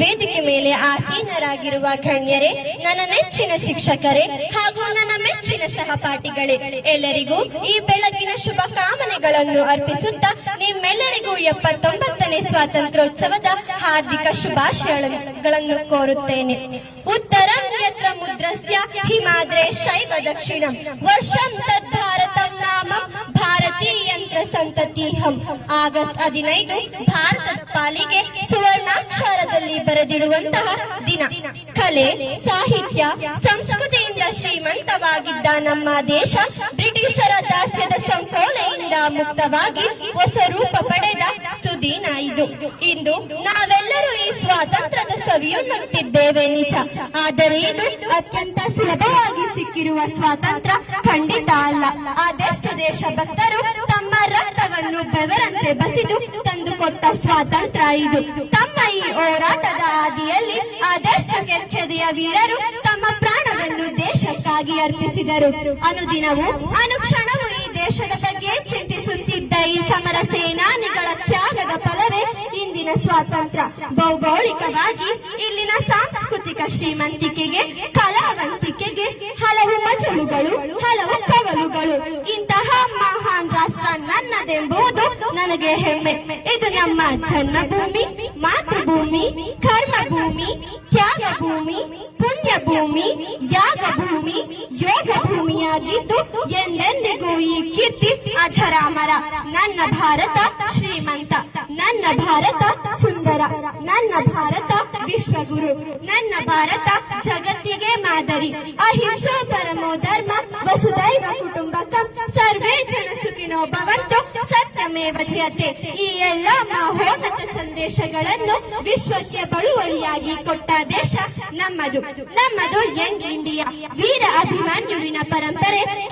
ವೇದಿಕೆ ಮೇಲೆ ಆಸೀನರಾಗಿರುವ ಗಣ್ಯರೇ, ನನ್ನ ನೆಚ್ಚಿನ ಶಿಕ್ಷಕರೇ ಹಾಗೂ ನನ್ನ ಮೆಚ್ಚಿನ ಸಹಪಾಠಿಗಳೇ, ಎಲ್ಲರಿಗೂ ಈ ಬೆಳಗಿನ ಶುಭ ಕಾಮನೆಗಳನ್ನು ಅರ್ಪಿಸುತ್ತಾ ನಿಮ್ಮೆಲ್ಲರಿಗೂ ಎಪ್ಪತ್ತೊಂಬತ್ತನೇ ಸ್ವಾತಂತ್ರ್ಯೋತ್ಸವದ ಹಾರ್ದಿಕ ಶುಭಾಶಯಗಳನ್ನು ಕೋರುತ್ತೇನೆ. ಉತ್ತರ ಯತ್ರ ಮುದ್ರಸ್ಯ ಹಿಮಾದ್ರೆ ಶೈವ ದಕ್ಷಿಣಂ. ವರ್ಷಂ ಭಾರತ ನಾಮ ಸಂತತಿ ಹಂ ಆಗಸ್ಟ್ ಹದಿನೈದು, ಭಾರತದ ಪಾಲಿಗೆ ಸುವರ್ಣಾಕ್ಷರದಲ್ಲಿ ಬರೆದಿಡುವಂತಹ ದಿನ. ಕಲೆ, ಸಾಹಿತ್ಯ, ಸಂಸ್ಕೃತಿಯಿಂದ ಶ್ರೀಮಂತವಾಗಿದ್ದ ನಮ್ಮ ದೇಶ ಬ್ರಿಟಿಷರ ದಾಸ್ಯದ ಸಂಕೋಲೆಯಿಂದ ಮುಕ್ತವಾಗಿ ಹೊಸ ರೂಪ ಪಡೆದ ಸುದಿನ ಇದು. ಇಂದು ನಾವೆಲ್ಲರೂ ಈ ಸ್ವಾತಂತ್ರ್ಯದ ಸವಿಯುತ್ತಿದ್ದೇವೆ ನಿಜ. ಆದರೆ ಇದು ಅತ್ಯಂತ ಸುಲಭವಾಗಿ ಸಿಕ್ಕಿರುವ ಸ್ವಾತಂತ್ರ್ಯ ಖಂಡಿತ ಅಲ್ಲ. ಆದಷ್ಟು ದೇಶ ಭಕ್ತರು ತಮ್ಮ ರಕ್ತವನ್ನು ಬೆವರಂತೆ ಬಸಿದು ತಂದುಕೊಟ್ಟ ಸ್ವಾತಂತ್ರ್ಯ ಇದು. ತಮ್ಮ ಈ ಹೋರಾಟದ ಹಾದಿಯಲ್ಲಿ ಆದಷ್ಟು ಕೆಚ್ಚದೆಯ ವೀರರು ತಮ್ಮ ಪ್ರಾಣವನ್ನು ದೇಶಕ್ಕಾಗಿ ಅರ್ಪಿಸಿದರು. ಅನುದಿನವೂ, ಅನುಕ್ಷಣವೂ ಈ ದೇಶದ ಬಗ್ಗೆ ಚಿಂತಿಸುತ್ತಿದ್ದ ಈ ಸಮರ ಸೇನಾನಿಗಳ ಇಂದಿನ ಸ್ವಾತಂತ್ರ್ಯ. ಭೌಗೋಳಿಕವಾಗಿ ಇಲ್ಲಿನ ಸಾಂಸ್ಕೃತಿಕ ಶ್ರೀಮಂತಿಕೆಗೆ, ಕಲಾವಂತಿಕೆಗೆ ಹಲವು ಮಜಲುಗಳು, ಹಲವು ಕವಲುಗಳು. ಇಂತಹ ಮಹಾನ್ ರಾಷ್ಟ್ರ ನನ್ನದೆಂಬುದು ನನಗೆ ಹೆಮ್ಮೆ. ಇದು ನಮ್ಮ ಜನ್ಮಭೂಮಿ, ಮಾತೃಭೂಮಿ, ಕರ್ಮಭೂಮಿ ತ್ಯಾಗ ಭೂಮಿ ಪುಣ್ಯ ಭೂಮಿ ಯೋಗ ಭೂಮಿಯಾಗಿದ್ದು ಎಂದೆಂದಿಗೂ ಈ ಕೀರ್ತಿ ಅಜರಾಮರ. ನನ್ನ ಭಾರತ ಶ್ರೀಮಂತ, ನನ್ನ ಭಾರತ ಸುಂದರ, ನನ್ನ ಭಾರತ ವಿಶ್ವಗುರು, ನನ್ನ ಭಾರತ ಜಗತ್ತಿಗೆ ಮಾದರಿ. ಅಹಿಂಸಾ ಪರಮೋ ಧರ್ಮ, ವಸುದೈವ ಕುಟುಂಬಕ, ಸರ್ವೇ ಜನ ಸುಖಿನೋ ಭವಂತು, ಸತ್ಯಮೇವ ಜಯತೆ. ಈ ಎಲ್ಲ ಮಹೋನ್ನತ ಸಂದೇಶಗಳನ್ನು ವಿಶ್ವಕ್ಕೆ ಬಳುವಳಿಯಾಗಿ ಕೊಟ್ಟ ದೇಶ ನಮ್ಮದು. ನಮ್ಮದು ಯಂಗ್ ಇಂಡಿಯಾ. ವೀರ ಅಭಿಮನ್ಯುವಿನ ಪರಂಪರೆ ಕೇವಲ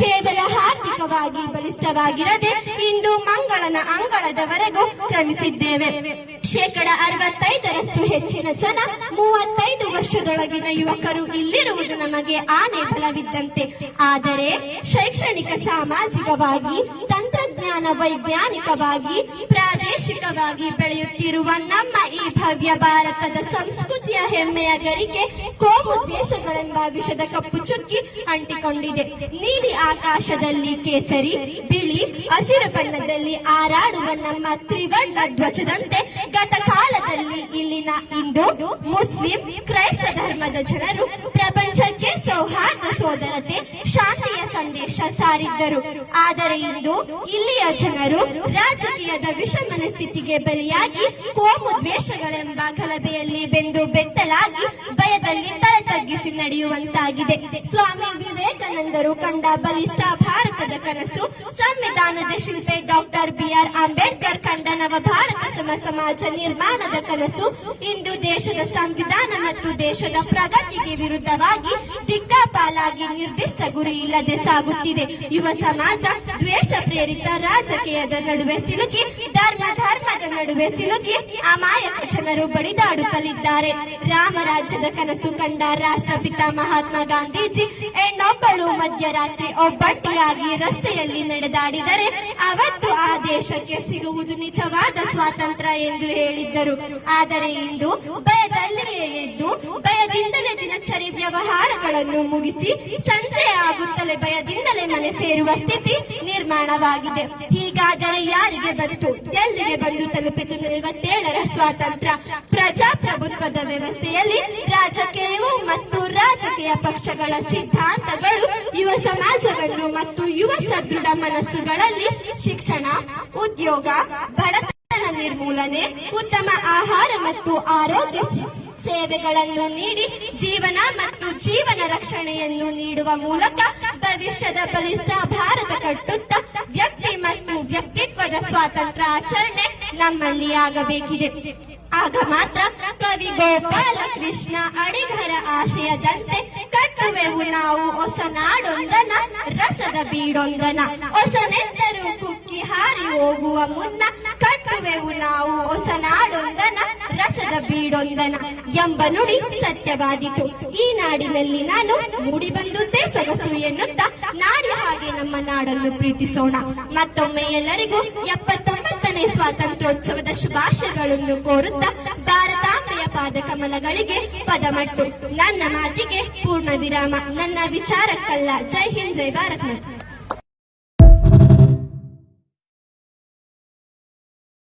ಆರ್ಥಿಕವಾಗಿ ಬಲಿಷ್ಠವಾಗಿರದೆ ಇಂದು ಮಂಗಳನ ಅಂಗಳದವರೆಗೂ ಕ್ರಮಿಸಿದ್ದೇವೆ ಶೇಕಡ ಅರವತ್ತೈದರಷ್ಟು ಹೆಚ್ಚಿನ ಜನ ಮೂವತ್ತೈದು ವರ್ಷದೊಳಗಿನ ಯುವಕರು ಇಲ್ಲಿರುವುದು ನಮಗೆ ಆನೆ ಬಲವಿದ್ದಂತೆ. ಆದರೆ ಶೈಕ್ಷಣಿಕ, ಸಾಮಾಜಿಕವಾಗಿ, ತಂತ್ರಜ್ಞಾನ, ವೈಜ್ಞಾನಿಕವಾಗಿ, ಪ್ರಾದೇಶಿಕವಾಗಿ ಬೆಳೆಯುತ್ತಿರುವ ನಮ್ಮ ಈ ಭವ್ಯ ಭಾರತದ ಸಂಸ್ಕೃತಿಯ ಹೆಮ್ಮೆಯ ಗರಿಕೆ ಕೋಮು ದ್ವೇಷಗಳೆಂಬ ವಿಷದ ಕಪ್ಪು ಚುಕ್ಕಿ ಅಂಟಿಕೊಂಡಿದೆ. ನೀಲಿ ಆಕಾಶದಲ್ಲಿ ಕೇಸರಿ ಬಿಳಿ ಹಸಿರು ಬಣ್ಣದಲ್ಲಿ ಹಾರಾಡುವ ನಮ್ಮ ತ್ರಿವರ್ಣ ಧ್ವಜದಂತೆ ಗತಕಾಲದಲ್ಲಿ ಇಲ್ಲಿನ ಹಿಂದೂ, ಮುಸ್ಲಿಂ, ಕ್ರೈಸ್ತ ಧರ್ಮದ ಜನರು ಪ್ರಪಂಚಕ್ಕೆ ಸೌಹಾರ್ದ ಸೋದರತೆ, ಶಾಂತಿಯ ಸಂದೇಶ ಸಾರಿದ್ದರು. ಆದರೆ ಇಂದು ಇಲ್ಲಿಯ ಜನರು ರಾಜಕೀಯದ ವಿಷ ಮನಸ್ಥಿತಿಗೆ ಬಲಿಯಾಗಿ, ಕೋಮು ದ್ವೇಷಗಳೆಂಬ ಗಲಭೆಯಲ್ಲಿ ಬೆಂದು ಬೆತ್ತಲಾಗಿ, ಭಯದಲ್ಲಿ ತಲೆ ತಗ್ಗಿಸಿ ನಡೆಯುವಂತಾಗಿದೆ. ಸ್ವಾಮಿ ವಿವೇಕಾನಂದರು ಕಂಡ ಬಲಿಷ್ಠ ಭಾರತದ ಕನಸು, ಸಂವಿಧಾನದ ಶಿಲ್ಪಿ ಡಾಕ್ಟರ್ ಬಿ ಆರ್ ಅಂಬೇಡ್ಕರ್ ಕಂಡ ನವ ಭಾರತ ಸಮ ಸಮಾಜ ನಿರ್ಮಾಣದ ಕನಸು, ಇಂದು ದೇಶದ ಸಂವಿಧಾನ ಮತ್ತು ದೇಶದ ಪ್ರಗತಿಗೆ ವಿರುದ್ಧವಾಗಿ ದಿಕ್ಕಾಪಾಲಾಗಿ ನಿರ್ದಿಷ್ಟ ಗುರಿ ಇಲ್ಲದೆ ಸಾಗುತ್ತಿದೆ. ಯುವ ಸಮಾಜ ದ್ವೇಷ ಪ್ರೇರಿತ ರಾಜಕೀಯದ ನಡುವೆ ಸಿಲುಕಿ ಧರ್ಮ, ಧರ್ಮದ ನಡುವೆ ಸಿಲುಕಿ ಅಮಾಯಕ ಜನರು ಬಡಿದಾಡುತ್ತಲಿದ್ದಾರೆ. ರಾಮರಾಜ್ಯದ ಕನಸು ಕಂಡ ರಾಷ್ಟ್ರಪಿತ ಮಹಾತ್ಮ ಗಾಂಧೀಜಿ ಹೆಣ್ಣೊಬ್ಬಳು ಮಧ್ಯರಾತ್ರಿ ಒಬ್ಬಟ್ಟಿಯಾಗಿ ರಸ್ತೆಯಲ್ಲಿ ನಡೆದಾಡಿದರೆ ಅವತ್ತು ಆ ದೇಶಕ್ಕೆ ಸಿಗುವುದು ನಿಜವಾದ ಸ್ವಾತಂತ್ರ್ಯ ಎಂದು ಹೇಳಿದ್ದರು. ಆದರೆ ಇಂದು ಭಯದಲ್ಲಿಯೇ ಎದ್ದು ಭಯದಿಂದಲೇ ದಿನಚರಿ ವ್ಯವಹಾರಗಳನ್ನು ಮುಗಿಸಿ ಸಂಜೆ ಆಗುತ್ತಲೇ ಭಯದಿಂದಲೇ ಮನೆ ಸೇರುವ ಸ್ಥಿತಿ ನಿರ್ಮಾಣವಾಗಿದೆ. ಹೀಗಾದರೆ ಯಾರಿಗೆ ಬಂತು? ಎಲ್ಲಿಗೆ ಬಂದು ತಲುಪಿತು ನಲವತ್ತೇಳರ ಸ್ವಾತಂತ್ರ್ಯ. ಪ್ರಜಾಪ್ರಭುತ್ವದ ವ್ಯವಸ್ಥೆಯಲ್ಲಿ ರಾಜಕೀಯವು ಮತ್ತು ರಾಜಕೀಯ ಪಕ್ಷಗಳ ಸಿದ್ಧಾಂತಗಳು ಯುವ ಸಮಾಜವನ್ನು ಮತ್ತು ಯುವ ಸದೃಢ ಮನಸ್ಸುಗಳಲ್ಲಿ ಶಿಕ್ಷಣ, ಉದ್ಯೋಗ, ಬಡತನ ನಿರ್ಮೂಲನೆ, ಉತ್ತಮ ಆಹಾರ ಮತ್ತು ಆರೋಗ್ಯ ಸೇವೆಗಳನ್ನು ನೀಡಿ ಜೀವನ ಮತ್ತು ಜೀವನ ರಕ್ಷಣೆಯನ್ನು ನೀಡುವ ಮೂಲಕ ಭವಿಷ್ಯದ ಬಲಿಷ್ಠ ಭಾರತ ಕಟ್ಟುತ್ತಾ ಸ್ವಾತಂತ್ರ್ಯ ಆಚರಣೆ ನಮ್ಮಲ್ಲಿ ಆಗಬೇಕಿದೆ. ಆಗ ಮಾತ್ರ ಕವಿ ಗೋಪಾಲ ಕೃಷ್ಣ ಅಡಿಗರ ಆಶಯದಂತೆ ಕಟ್ಟುವೆವು ನಾವು ಹೊಸ ನಾಡೊಂದನ, ರಸದ ಬೀಡೊಂದನ. ಹೊಸನೆತ್ತರು ಕುಕ್ಕಿ ಹಾರಿ ಹೋಗುವ ಮುನ್ನ ಕಟ್ಟುವೆವು ನಾವು ಹೊಸ ನಾಡೊಂದನ ರಸದ ಬೀಡೊಂದನ ಎಂಬ ನುಡಿ ಸತ್ಯವಾದಿತು. ಈ ನಾಡಿನಲ್ಲಿ ನಾನು ಮೂಡಿ ಬಂದುದೇ ಸೊಗಸು ಎನ್ನುತ್ತಾ ನಾಡಿ ಹಾಗೆ ನಮ್ಮ ನಾಡನ್ನು ಪ್ರೀತಿಸೋಣ. ಮತ್ತೊಮ್ಮೆ ಎಲ್ಲರಿಗೂ ಎಪ್ಪತ್ತೊಂಬತ್ತನೇ ಸ್ವಾತಂತ್ರ್ಯೋತ್ಸವದ ಶುಭಾಶಯಗಳನ್ನು ಕೋರುತ್ತಾ ಭಾರತಾಂಬೆಯ ಪಾದ ಕಮಲಗಳಿಗೆ ಪದಮಟ್ಟು. ನನ್ನ ಮಾತಿಗೆ ಪೂರ್ಣ ವಿರಾಮ. ನನ್ನ ವಿಚಾರಕ್ಕಲ್ಲ. ಜೈ ಹಿಂದ್, ಜೈ ಭಾರತ್ ಮಾತಾ.